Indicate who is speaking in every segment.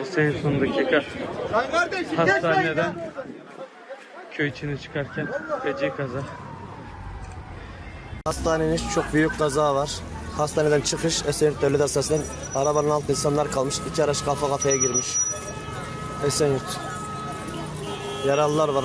Speaker 1: Bu en son dakika hastaneden köy içine çıkarken feci kaza.
Speaker 2: Hastanenin çok büyük kaza var. Hastaneden çıkış Esenyurt Devlet Hastanesi'nden arabanın altında insanlar kalmış. İki araç kafa kafaya girmiş. Esenyurt. Yaralılar var.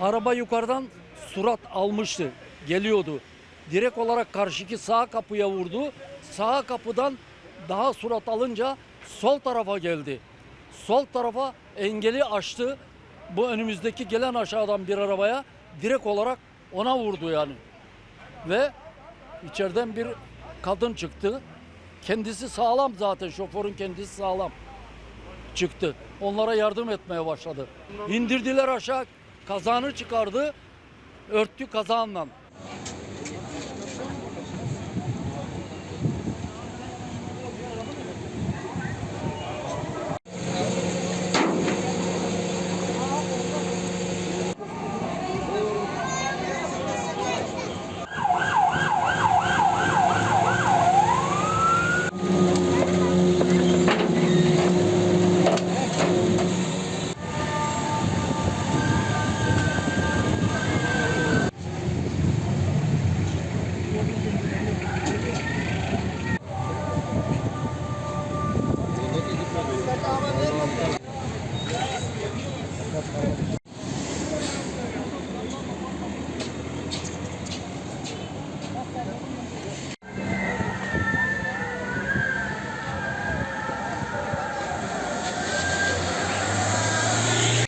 Speaker 3: Araba yukarıdan surat almıştı. Geliyordu. Direkt olarak karşıki sağ kapıya vurdu. Sağ kapıdan daha surat alınca sol tarafa geldi. Sol tarafa engeli açtı. Bu önümüzdeki gelen aşağıdan bir arabaya direkt olarak ona vurdu yani. Ve içeriden bir kadın çıktı. Kendisi sağlam zaten şoförün kendisi sağlam çıktı. Onlara yardım etmeye başladı. İndirdiler aşağı, kazanı çıkardı, örttü kazanla.